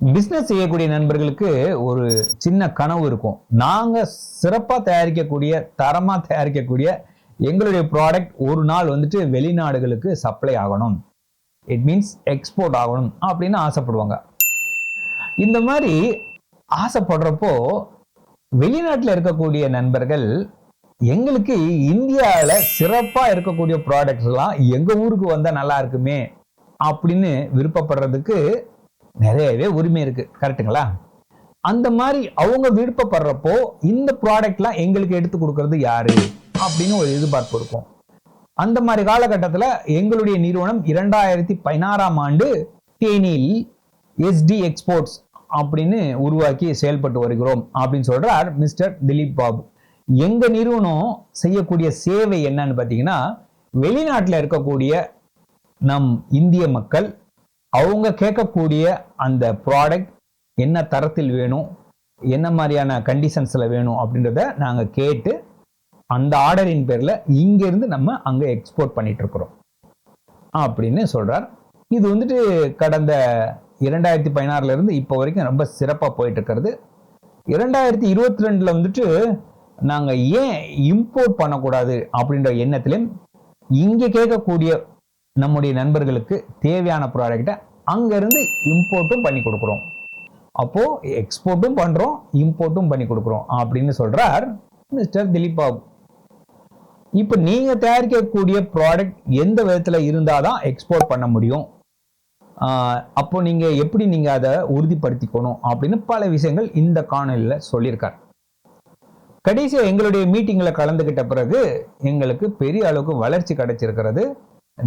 Business செய்யக்கூடிய நண்பர்களுக்கு ஒரு சின்ன கனவு இருக்கும். நாங்கள் சிறப்பாக தயாரிக்கக்கூடிய தரமாக தயாரிக்கக்கூடிய எங்களுடைய ப்ராடக்ட் ஒரு நாள் வந்துட்டு வெளிநாடுகளுக்கு சப்ளை ஆகணும். இட் மீன்ஸ் எக்ஸ்போர்ட் ஆகணும் அப்படின்னு ஆசைப்படுவாங்க. இந்த மாதிரி ஆசைப்படுறப்போ வெளிநாட்டில் இருக்கக்கூடிய நண்பர்கள் எங்களுக்கு இந்தியாவில் சிறப்பாக இருக்கக்கூடிய ப்ராடக்ட்ஸ்லாம் எங்கள் ஊருக்கு வந்தால் நல்லா இருக்குமே அப்படின்னு விருப்பப்படுறதுக்கு நிறையவே உரிமை இருக்கு. கரெக்ட்டுங்களா அந்த மாதிரி அவங்க விருப்பப்படுறப்போ இந்த ப்ராடக்ட்லாம் எங்களுக்கு எடுத்து கொடுக்கறது யாரு? அப்படின்னு ஒரு எதிர்பார்ப்பு இருக்கும். அந்த மாதிரி காலகட்டத்தில் எங்களுடைய நிறுவனம் இரண்டாயிரத்தி பதினாறாம் ஆண்டு தேனியில் எஸ்டி எக்ஸ்போர்ட்ஸ் அப்படின்னு உருவாக்கி செயல்பட்டு வருகிறோம் அப்படின்னு சொல்றார் மிஸ்டர் திலீப் பாபு. எங்க நிறுவனம் செய்யக்கூடிய சேவை என்னன்னு பார்த்தீங்கன்னா வெளிநாட்டில் இருக்கக்கூடிய நம் இந்திய மக்கள் அவங்க கேட்கக்கூடிய அந்த ப்ராடக்ட் என்ன தரத்தில் வேணும் என்ன மாதிரியான கண்டிஷன்ஸில் வேணும் அப்படின்றத நாங்கள் கேட்டு அந்த ஆர்டரின் பேரில் இங்கேருந்து நம்ம அங்கே எக்ஸ்போர்ட் பண்ணிகிட்ருக்குறோம் அப்படின்னு சொல்கிறார் இது வந்துட்டு கடந்த இரண்டாயிரத்தி பதினாறுல இருந்து இப்போ வரைக்கும் ரொம்ப சிறப்பாக போயிட்டு இருக்கிறது. இரண்டாயிரத்தி இருபத்தி ரெண்டில் வந்துட்டு நாங்கள் ஏன் இம்போர்ட் பண்ணக்கூடாது அப்படின்ற எண்ணத்திலையும் இங்கே கேட்கக்கூடிய நம்முடைய நண்பர்களுக்கு தேவையான ப்ராடக்டை அங்கேருந்து இம்போர்ட்டும் பண்ணி கொடுக்குறோம். அப்போ எக்ஸ்போர்ட்டும் பண்ணுறோம் இம்போர்ட்டும் பண்ணி கொடுக்குறோம் அப்படின்னு சொல்றார் மிஸ்டர் திலீப் பாபு. இப்போ நீங்க தயாரிக்கக்கூடிய ப்ராடக்ட் எந்த விதத்தில் இருந்தால் தான் எக்ஸ்போர்ட் பண்ண முடியும்? ஆஹ் அப்போ நீங்கள் எப்படி நீங்க அதை உறுதிப்படுத்திக்கணும் அப்படின்னு பல விஷயங்கள் இந்த காணொலியில் சொல்லியிருக்கார். கடைசியா எங்களுடைய மீட்டிங்ல கலந்துக்கிட்ட பிறகு எங்களுக்கு பெரிய அளவுக்கு வளர்ச்சி கிடைச்சிருக்கிறது.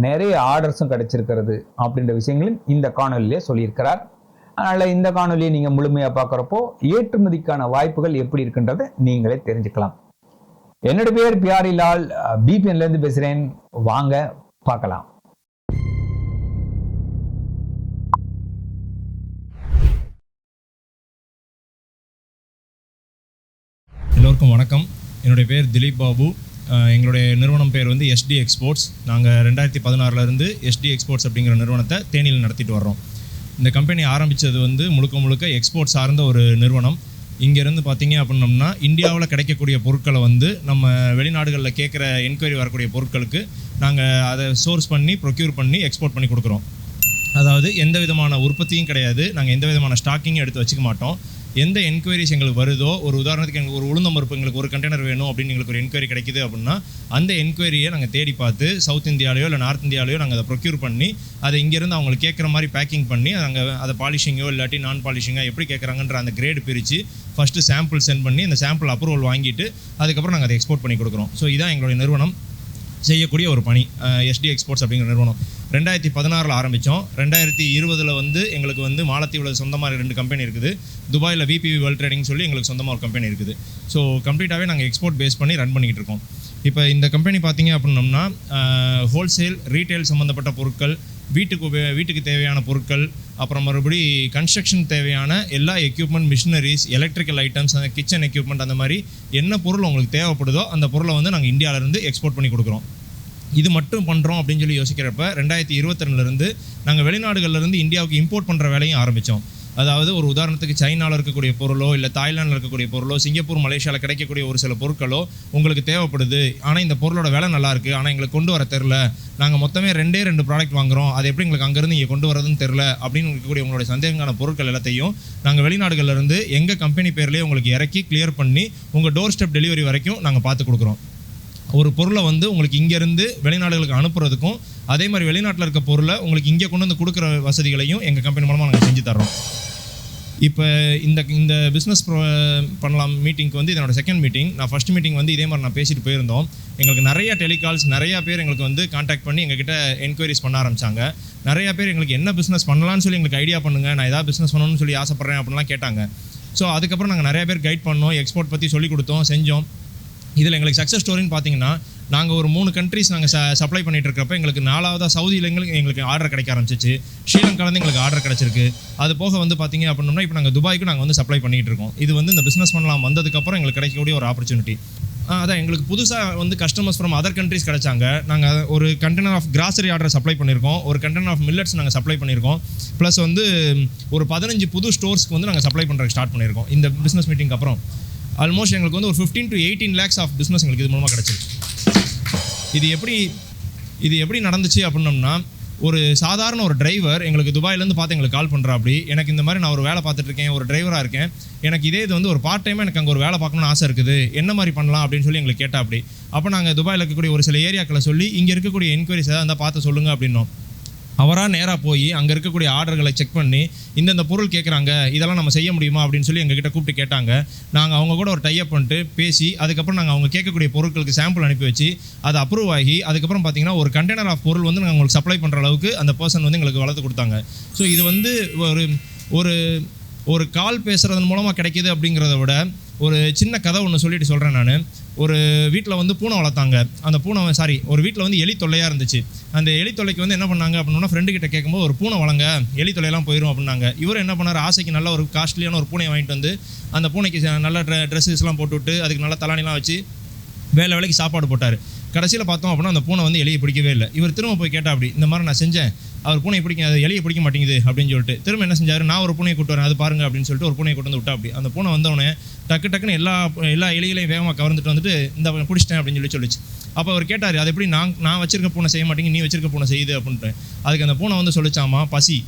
நிறைய ஆர்டர்ஸும் கிடைச்சிருக்கிறது அப்படின்ற விஷயங்களும் இந்த காணொலியிலே சொல்லியிருக்கிறார். அதனால் இந்த காணொலியை நீங்கள் முழுமையாக பார்க்குறப்போ ஏற்றுமதிக்கான வாய்ப்புகள் எப்படி இருக்குன்றதை நீங்களே தெரிஞ்சுக்கலாம். என்னோட பேர் பியாரி லால். பேசுகிறேன் வாங்க பார்க்கலாம். எல்லோருக்கும் வணக்கம். என்னுடைய பேர் திலீப் பாபு. எங்களுடைய நிறுவனம் பேர் வந்து எஸ்டி எக்ஸ்போர்ட்ஸ் நாங்கள் ரெண்டாயிரத்தி பதினாறுலேருந்து எஸ்டி எக்ஸ்போர்ட்ஸ் அப்படிங்கிற நிறுவனத்தை தேனியில் நடத்திட்டு வர்றோம். இந்த கம்பெனி ஆரம்பித்தது வந்து முழுக்க முழுக்க எக்ஸ்போர்ட் சார்ந்த ஒரு நிறுவனம். இங்கேருந்து பார்த்தீங்க அப்படின்னம்னா இந்தியாவில் கிடைக்கக்கூடிய பொருட்களை வந்து நம்ம வெளிநாடுகளில் கேட்குற என்கொயரி வரக்கூடிய பொருட்களுக்கு நாங்கள் அதை சோர்ஸ் பண்ணி ப்ரொக்யூர் பண்ணி எக்ஸ்போர்ட் பண்ணி கொடுக்குறோம். அதாவது எந்த விதமான உற்பத்தியும் கிடையாது. நாங்கள் எந்த விதமான ஸ்டாக்கிங்கும் எடுத்து வச்சுக்க மாட்டோம். எந்த என்கொயரிஸ் எங்களுக்கு வருதோ ஒரு உதாரணத்துக்கு எங்களுக்கு ஒரு உளுந்தம் பருப்பு எங்களுக்கு ஒரு கண்டெய்னர் வேணும் அப்படின்னு எங்களுக்கு ஒரு என்கொயரி கிடைக்குது அப்படின்னா அந்த என்கொயரியை நாங்கள் தேடி பார்த்து சவுத் இந்தியாலையோ இல்லை நார்த் இந்தியாலையோ நாங்கள் அதை ப்ரொக்யூர் பண்ணி அதை இங்கேருந்து அவங்களுக்கு கேட்குற மாதிரி பேக்கிங் பண்ணி நாங்கள் அதை பாலிஷிங்கோ இல்லாட்டி நான் பாலிஷிங்காக எப்படி கேட்குறாங்கன்ற அந்த கிரேடு பிரித்து ஃபஸ்ட்டு சாம்பிள் சென்ட் பண்ணி அந்த சாம்பிள் அப்ரூவல் வாங்கிட்டு அதுக்கப்புறம் நாங்கள் அதை எக்ஸ்போர்ட் பண்ணி கொடுக்குறோம். ஸோ இதான் எங்களுடைய நிறுவனம். செய்யக்கூடிய ஒரு பணி. எஸ்டி எக்ஸ்போர்ட்ஸ் அப்படிங்கிற நிறுவனம். ரெண்டாயிரத்தி பதினாறில் ஆரம்பித்தோம் ரெண்டாயிரத்தி இருபதில் வந்து எங்களுக்கு வந்து மாலத்தீவில் சொந்தமாக ரெண்டு கம்பெனி இருக்குது. துபாயில் விபிவி வேர்ல்ட் ட்ரேடிங் சொல்லி எங்களுக்கு சொந்தமாக ஒரு கம்பெனி இருக்குது. ஸோ கம்ப்ளீட்டாகவே நாங்கள் எக்ஸ்போர்ட் பேஸ் பண்ணி ரன் பண்ணிக்கிட்டு இருக்கோம். இப்போ இந்த கம்பெனி பார்த்தீங்க அப்படின்னம்னா ஹோல்சேல் ரீட்டைல் சம்மந்தப்பட்ட பொருட்கள் வீட்டுக்கு உபயோ வீட்டுக்கு தேவையான பொருட்கள் அப்புறம் மறுபடி கன்ஸ்ட்ரக்ஷன் தேவையான எல்லா எக்யூப்மெண்ட் மிஷினரிஸ் எலக்ட்ரிக்கல் ஐட்டம்ஸ் அந்த கிச்சன் எக்யூப்மெண்ட் அந்த மாதிரி என்ன பொருள் உங்களுக்கு தேவைப்படுதோ அந்த பொருளை வந்து நாங்கள் இந்தியாவிலேருந்து எக்ஸ்போர்ட் பண்ணி கொடுக்குறோம். இது மட்டும் பண்ணுறோம் அப்படின்னு சொல்லி யோசிக்கிறப்ப ரெண்டாயிரத்தி இருபத்தி நாங்கள் வெளிநாடுகள்லேருந்து இந்தியாவுக்கு இம்போர்ட் பண்ணுற வேலையும் ஆரம்பித்தோம் அதாவது ஒரு உதாரணத்துக்கு சைனாவில் இருக்கக்கூடிய பொருளோ இல்லை தாய்லாந்தில் இருக்கக்கூடிய பொருளோ சிங்கப்பூர் மலேசியாவில் கிடைக்கக்கூடிய ஒரு சில பொருட்களோ உங்களுக்கு தேவைப்படுது. ஆனால் இந்த பொருளோட விலை நல்லாயிருக்கு ஆனால் எங்களுக்கு கொண்டு வர தெரில நாங்கள் மொத்தமே ரெண்டே ரெண்டு ப்ராடக்ட் வாங்குறோம். அது எப்படி எங்களுக்கு அங்கேருந்து இங்கே கொண்டு வரதுன்னு தெரில அப்படின்னு இருக்கக்கூடிய உங்களுடைய சந்தேகமான பொருட்கள் எல்லாத்தையும் நாங்கள் வெளிநாடுகள்லேருந்து எங்கள் கம்பெனி பேர்லேயே உங்களுக்கு இறக்கி கிளியர் பண்ணி உங்கள் டோர் ஸ்டெப் டெலிவரி வரைக்கும் நாங்கள் பார்த்து கொடுக்குறோம். ஒரு பொருளை வந்து உங்களுக்கு இங்கேருந்து வெளிநாடுகளுக்கு அனுப்புறதுக்கும் அதே மாதிரி வெளிநாட்டில் இருக்க பொருளை உங்களுக்கு இங்கே கொண்டு வந்து கொடுக்குற வசதிகளையும் எங்கள் கம்பெனி மூலமாக நாங்கள் செஞ்சு தர்றோம். இப்போ இந்த இந்த பிஸ்னஸ் பண்ணலாம் மீட்டிங்க்கு வந்து இதனோட செகண்ட் மீட்டிங் நான் ஃபர்ஸ்ட் மீட்டிங் வந்து இதே மாதிரி நான் பேசிட்டு போயிருந்தோம். எங்களுக்கு நிறைய டெலிகால்ஸ் நிறையா பேர் எங்களுக்கு வந்து காண்டாக்ட் பண்ணி எங்ககிட்ட என்கொயரிஸ் பண்ண ஆரம்பிச்சாங்க. நிறையா பேர் எங்களுக்கு என்ன பிஸ்னஸ் பண்ணலாம்னு சொல்லி எங்களுக்கு ஐடியா பண்ணுங்கள் நான் ஏதாவது பிஸ்னஸ் பண்ணணும்னு சொல்லி ஆசைப்பட்றேன் அப்படின்லாம் கேட்டாங்க. ஸோ அதுக்கப்புறம் நாங்கள் நிறைய பேர் கைட் பண்ணோம். எக்ஸ்போர்ட் பற்றி சொல்லி கொடுத்தோம் செஞ்சோம். இதில் எங்களுக்கு சக்ஸஸ் ஸ்டோரின்னு பார்த்தீங்கன்னா நாங்கள் ஒரு மூணு கண்ட்ரிஸ் நாங்கள் ச சப்ளை பண்ணிட்டு இருக்கிறப்ப எங்களுக்கு நாலாவதாக சவுதியில் எங்களுக்கு எங்களுக்கு ஆர்டர் கிடைக்க ஆரம்பிச்சிச்சு. ஸ்ரீலங்காலேருந்து எங்களுக்கு ஆர்டர் கிடைச்சிருக்கு. அது போக வந்து பார்த்தீங்க அப்படின்னா இப்போ நாங்கள் துபாய்க்கு நாங்கள் வந்து சப்ளை பண்ணிகிட்டு இருக்கோம். இது வந்து இந்த பிஸ்னஸ் பண்ணலாம் வந்ததுக்கப்புறம் எங்களுக்கு கிடைக்கக்கூடிய ஒரு ஆப்பர்ச்சுனிட்டி அதான் எங்களுக்கு புதுசாக வந்து கஸ்டமர்ஸ் ஃப்ரம் அதர் கண்ட்ரீஸ் கிடைச்சாங்க. நாங்கள் ஒரு container of grocery order supply பண்ணியிருக்கோம். ஒரு கண்டெய்னர் ஆஃப் மில்லட்ஸ் நாங்கள் சப்ளை பண்ணியிருக்கோம். ப்ளஸ் வந்து ஒரு பதினஞ்சு புது ஸ்டோர்ஸ்க்கு வந்து நாங்கள் சப்ளை பண்ணுறதுக்கு ஸ்டார்ட் பண்ணியிருக்கோம். இந்த பிஸ்னஸ் மீட்டிங்க்கு அப்புறம். ஆல்மோஸ்ட் எங்களுக்கு வந்து ஒரு fifteen to eighteen lakhs of business எங்களுக்கு இது மூலமாக கிடச்சிருக்கு இது எப்படி இது எப்படி நடந்துச்சு அப்படின்னம்னா ஒரு சாதாரண ஒரு டிரைவர் எங்களுக்கு துபாயிலேருந்து பார்த்து எங்களுக்கு கால் பண்ணுறா அப்படி எனக்கு இந்த மாதிரி நான் ஒரு வேலை பார்த்துட்டு இருக்கேன் ஒரு டிரைவராக இருக்கேன் எனக்கு இதே இது வந்து ஒரு பார்ட் டைமாக எனக்கு அங்கே ஒரு வேலை பார்க்கணும்னு ஆசை இருக்குது என்ன மாதிரி பண்ணலாம் அப்படின்னு சொல்லி எங்களுக்கு கேட்டா அப்படி அப்போ நாங்கள் துபாயில் இருக்கக்கூடிய ஒரு சில ஏரியாக்களை சொல்லி இங்கே இருக்கக்கூடிய என்கொயரிஸ் ஏதாவது இருந்தால் பார்த்து சொல்லுங்கள் அப்படின்னோம். அவராக நேராக போய் அங்கே இருக்கக்கூடிய ஆர்டர்களை செக் பண்ணி இந்தந்த பொருள் கேட்குறாங்க இதெல்லாம் நம்ம செய்ய முடியுமா அப்படின்னு சொல்லி எங்ககிட்ட கூப்பிட்டு கேட்டாங்க. நாங்கள் அவங்க கூட ஒரு டைப் பண்ணிட்டு பேசி அதுக்கப்புறம் நாங்கள் அவங்க கேட்கக்கூடிய பொருட்களுக்கு சாம்பிள் அனுப்பி வச்சு அது அப்ரூவ் ஆகி அதுக்கப்புறம் பார்த்தீங்கன்னா ஒரு கண்டெய்னர் ஆஃப் பொருள் வந்து நாங்கள் உங்களுக்கு சப்ளை பண்ணுற அளவுக்கு அந்த பர்சன் வந்து எங்களுக்கு வளர்த்து கொடுத்தாங்க. ஸோ இது வந்து ஒரு ஒரு ஒரு கால் பேசுகிறதன் மூலமாக கிடைக்கிது அப்படிங்கிறத விட ஒரு சின்ன கதை ஒன்று சொல்லிட்டு சொல்கிறேன் நான். ஒரு வீட்டில் வந்து பூனை வளர்த்தாங்க. அந்த பூனை சாரி ஒரு வீட்டில் வந்து எலி தொல்லையாக இருந்துச்சு. அந்த எலி தொல்லைக்கு வந்து என்ன பண்ணாங்க அப்படின்னா ஃப்ரெண்டு கிட்ட கேட்கும்போது ஒரு பூனை வளங்க எலி தொல்லையெல்லாம் போயிடும் அப்படின்னாங்க. இவர் என்ன பண்ணார்? ஆசைக்கு நல்ல ஒரு காஸ்ட்லியான ஒரு பூனையை வாங்கிட்டு வந்து அந்த பூனைக்கு ச- நல்ல ட்ரெஸ்ஸஸ்லாம் போட்டுவிட்டு அதுக்கு நல்ல தலானிலாம் வச்சு வேலை வேலைக்கு சாப்பாடு போட்டார். கடைசியில் பார்த்தோம் அப்படின்னா அந்த பூனை வந்து எலியை பிடிக்கவே இல்லை. இவர் திரும்ப போய் கேட்டா அப்படி இந்த மாதிரி நான் செஞ்சேன். அவர் பூனை பிடிக்க அது எலியை பிடிக்க மாட்டேங்குது அப்படின்னு சொல்லிட்டு. திரும்ப என்ன செஞ்சார்? நான் ஒரு பூனையை கூட்டு வரேன் அது பாருங்க அப்படின்னு சொல்லிட்டு ஒரு பூனையை கொண்டு வந்து விட்டா அப்படி. அந்த பூனை வந்தவொடனே டக்கு டக்குன்னு எல்லா எல்லா எலிகளையும் வேகமாக கவர்ந்துட்டு வந்துட்டு இந்த பிடிச்சிட்டேன் அப்படின்னு சொல்லி சொல்லிச்சு. அப்போ அவர் கேட்டார் அது எப்படி நான் நான் வச்சிருக்க பூனை செய்ய மாட்டேங்க நீ வச்சிருக்க பூனை செய்யுது அப்படின்ட்டு. அதுக்கு அந்த பூனை வந்து சொல்லிச்சாமா பசி.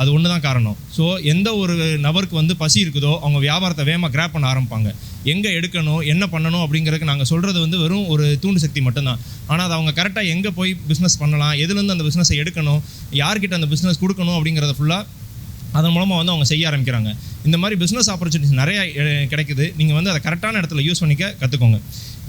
அது ஒன்று தான் காரணம். ஸோ எந்த ஒரு நபருக்கு வந்து பசி இருக்குதோ அவங்க வியாபாரத்தை வேகமாக கிராப் பண்ண ஆரம்பிப்பாங்க. எங்கே எடுக்கணும் என்ன பண்ணணும் அப்படிங்கிறதுக்கு நாங்கள் சொல்கிறது வந்து வெறும் ஒரு தூண்டு சக்தி மட்டும்தான். ஆனால் அது அவங்க கரெக்டாக எங்கே போய் பிஸ்னஸ் பண்ணலாம் எதுலேருந்து அந்த பிஸ்னஸை எடுக்கணும் யார்கிட்ட அந்த பிஸ்னஸ் கொடுக்கணும் அப்படிங்கிறத ஃபுல்லாக அதன் மூலமாக வந்து அவங்க செய்ய ஆரம்பிக்கிறாங்க. இந்த மாதிரி பிஸ்னஸ் ஆப்பர்ச்சுனிட்டிஸ் நிறைய கிடைக்குது. நீங்கள் வந்து அதை கரெக்டான இடத்துல யூஸ் பண்ணிக்க கற்றுக்கோங்க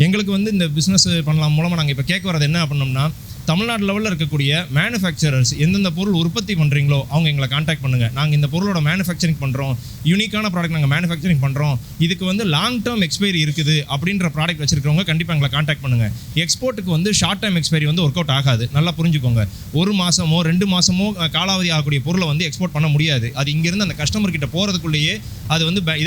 எங்களுக்கு வந்து இந்த பிஸ்னஸ் பண்ணலாம் மூலமாக நாங்கள் இப்போ கேட்க வரது என்ன பண்ணோம்னா தமிழ்நாடு லெவலில் இருக்கக்கூடிய மேனுஃபேக்சரர்ஸ் எந்தெந்த பொருள் உற்பத்தி பண்ணுறீங்களோ அவங்க எங்களை காண்டாக்ட் பண்ணுங்கள் நாங்கள் இந்த பொருளோட மேனுஃபேக்சரிங் பண்ணுறோம் யூனிக்கான ப்ராடக்ட் நாங்கள் மேனுஃபேக்சரிங் பண்ணுறோம் இதுக்கு வந்து லாங் டேர்ம் எக்ஸ்பைரி இருக்குது அப்படின்ற ப்ராடக்ட் வச்சுருக்கவங்க கண்டிப்பாக எங்களை காண்டாக்ட் பண்ணுங்கள் எக்ஸ்போர்ட்டுக்கு வந்து ஷார்ட் டைம் எக்ஸ்பைரி வந்து ஒர்க் அவுட் ஆகாது. நல்லா புரிஞ்சுக்கோங்க. ஒரு மாதமோ ரெண்டு மாதமோ காலாவதி ஆகக்கூடிய பொருளை வந்து எக்ஸ்போர்ட் பண்ண முடியாது. அது இங்கேருந்து அந்த கஸ்டமர் கிட்ட போகிறதுக்குள்ளேயே அது வந்து ப-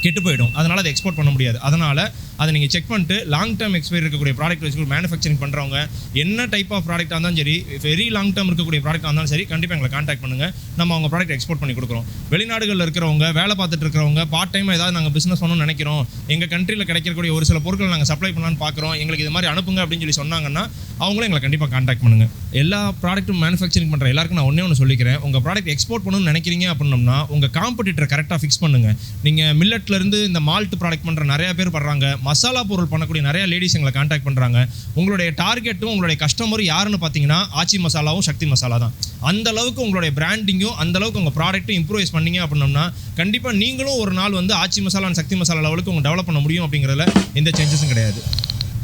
கெட்டு போயிடும். அதனால் அதை எக்ஸ்போர்ட் பண்ண முடியாது. அதனால் அதை நீங்கள் செக் பண்ணிட்டு லாங் டேர்ம் எக்ஸ்பைரி இருக்கக்கூடிய ப்ராடக்ட் வச்சு மேனுஃபேக்சரிங் பண்ணுறவங்க என்ன டைப் ஆஃப் ப்ராடக்டாக இருந்தாலும் சரி வெரி லாங் டேர்ம் இருக்கக்கூடிய ப்ராடக்டாக இருந்தாலும் சரி கண்டிப்பாக எங்களை காண்டாக்ட் பண்ணுங்கள் நம்ம அவங்க ப்ராடக்ட் எக்ஸ்போர்ட் பண்ணி கொடுக்குறோம். வெளிநாடுகளில் இருக்கிறவங்க வேலை பார்த்துட்டு இருக்கிறவங்க பார்ட் டைம் ஏதாவது நாங்கள் பிஸ்னஸ் பண்ணணும்னு நினைக்கிறோம். எங்கள் கண்ட்ரியில் கிடைக்கக்கூடிய ஒரு சில பொருட்கள் நாங்கள் சப்ளை பண்ணலாம்னு பார்க்குறோம். எங்களுக்கு இது மாதிரி அனுப்புங்க அப்படின்னு சொல்லி சொன்னாங்கன்னா அவங்களும் எங்களை கண்டிப்பாக காண்டாக்ட் பண்ணுங்கள் எல்லா ப்ராடக்ட்டும் மேனுஃபேக்சரிங் பண்ணுற எல்லாருக்கும் நான் ஒன்றே ஒன்று சொல்லிக்கிறேன். உங்கள் ப்ராடக்ட் எக்ஸ்போர்ட் பண்ணணும்னு நினைக்கிறீங்க அப்படின்னம்னா உங்கள் காம்படிட்டர் கரெக்டாக ஃபிக்ஸ் பண்ணுங்கள் நீங்கள் மில்லட்லேருந்து இந்த மால்ட் ப்ராடக்ட் பண்ணுற நிறையா பேர் படுறாங்க. மசாலா பொருள் பண்ணக்கூடிய நிறைய லேடிஸ் எங்களை காண்டாக்ட் பண்ணுறாங்க உங்களுடைய டார்கெட்டும் உங்களுடைய கஸ்டமரும் யாருன்னு பார்த்தீங்கன்னா ஆச்சி மசாலாவும் சக்தி மசாலா தான். அந்த அளவுக்கு உங்களுடைய பிராண்டிங்கும் அந்த அளவுக்கு உங்கள் ப்ராடக்ட்டும் இம்ப்ரூவைஸ் பண்ணீங்க அப்படின்னம்னா கண்டிப்பாக நீங்களும் ஒரு நாள் வந்து ஆச்சி மசாலா சக்தி மசாலா லெவலுக்கு உங்கள் டெவலப் பண்ண முடியும் அப்படிங்கிறதுல எந்த சேஞ்சஸும் கிடையாது.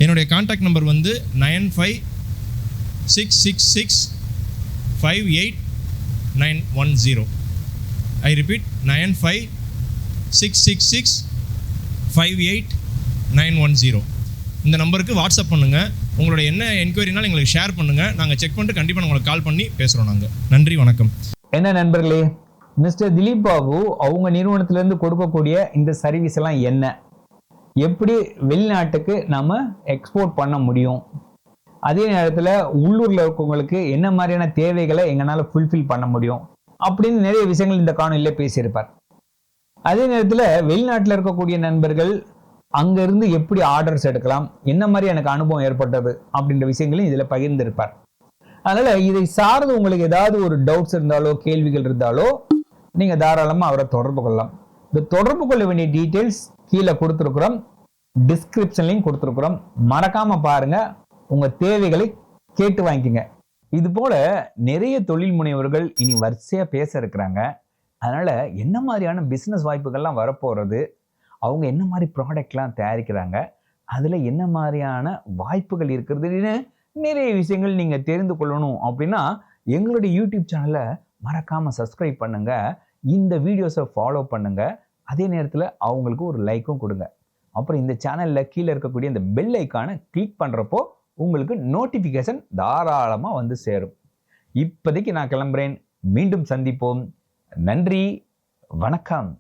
என்னுடைய காண்டாக்ட் நம்பர் வந்து nine five six six six five eight nine one zero. I repeat nine five six six six five eight nine one zero. இந்த நம்பருக்கு வாட்ஸ்அப் பண்ணுங்கள் உங்களோட என்ன என்கொயரினாலும் எங்களுக்கு ஷேர் பண்ணுங்கள் நாங்கள் செக் பண்ணிட்டு கண்டிப்பாக உங்களுக்கு கால் பண்ணி பேசுகிறோம் நாங்கள் நன்றி வணக்கம். என்ன நண்பர்களே மிஸ்டர் திலீப் பாபு அவங்க நிறுவனத்திலேருந்து கொடுக்கக்கூடிய இந்த சர்வீஸ் எல்லாம் என்ன? எப்படி வெளிநாட்டுக்கு நாம் எக்ஸ்போர்ட் பண்ண முடியும்? அதே நேரத்தில் உள்ளூரில் இருக்கவங்களுக்கு என்ன மாதிரியான தேவைகளை எங்களால் ஃபுல்ஃபில் பண்ண முடியும்? அப்படின்னு நிறைய விஷயங்கள் இந்த காணொலியில் பேசியிருப்பார். அதே நேரத்தில் வெளிநாட்டில் இருக்கக்கூடிய நண்பர்கள் அங்கிருந்து எப்படி ஆர்டர்ஸ் எடுக்கலாம்? என்ன மாதிரி எனக்கு அனுபவம் ஏற்பட்டது? அப்படின்ற விஷயங்களையும் இதில் பகிர்ந்திருப்பார். அதனால இதை சார்ந்து உங்களுக்கு ஏதாவது ஒரு டவுட்ஸ் இருந்தாலோ கேள்விகள் இருந்தாலோ நீங்கள் தாராளமாக அவரை தொடர்பு கொள்ளலாம். இந்த தொடர்பு கொள்ள வேண்டிய டீட்டெயில்ஸ் கீழே கொடுத்துருக்குறோம். டிஸ்கிரிப்ஷன்லையும் கொடுத்துருக்குறோம். மறக்காமல் பாருங்க. உங்க தேவைகளை கேட்டு வாங்கிக்கங்க. இது போல நிறைய தொழில் முனைவர்கள் இனி வரிசையா பேச இருக்கிறாங்க. அதனால என்ன மாதிரியான பிஸ்னஸ் வாய்ப்புகள்லாம் வரப்போகிறது அவங்க என்ன மாதிரி ப்ராடக்ட்லாம் தயாரிக்கிறாங்க? அதில் என்ன மாதிரியான வாய்ப்புகள் இருக்கிறதுன்னு நிறைய விஷயங்கள் நீங்கள் தெரிந்து கொள்ளணும் அப்படின்னா எங்களுடைய யூடியூப் சேனலை மறக்காமல் சப்ஸ்கிரைப் பண்ணுங்கள் இந்த வீடியோஸை ஃபாலோ பண்ணுங்கள் அதே நேரத்தில் அவங்களுக்கு ஒரு லைக்கும் கொடுங்க. அப்புறம் இந்த சேனலில் கீழே இருக்கக்கூடிய இந்த பெல் ஐக்கானை கிளிக் பண்ணுறப்போ உங்களுக்கு நோட்டிஃபிகேஷன் தாராளமாக வந்து சேரும். இப்போதைக்கு நான் கிளம்புறேன். மீண்டும் சந்திப்போம். நன்றி. வணக்கம்.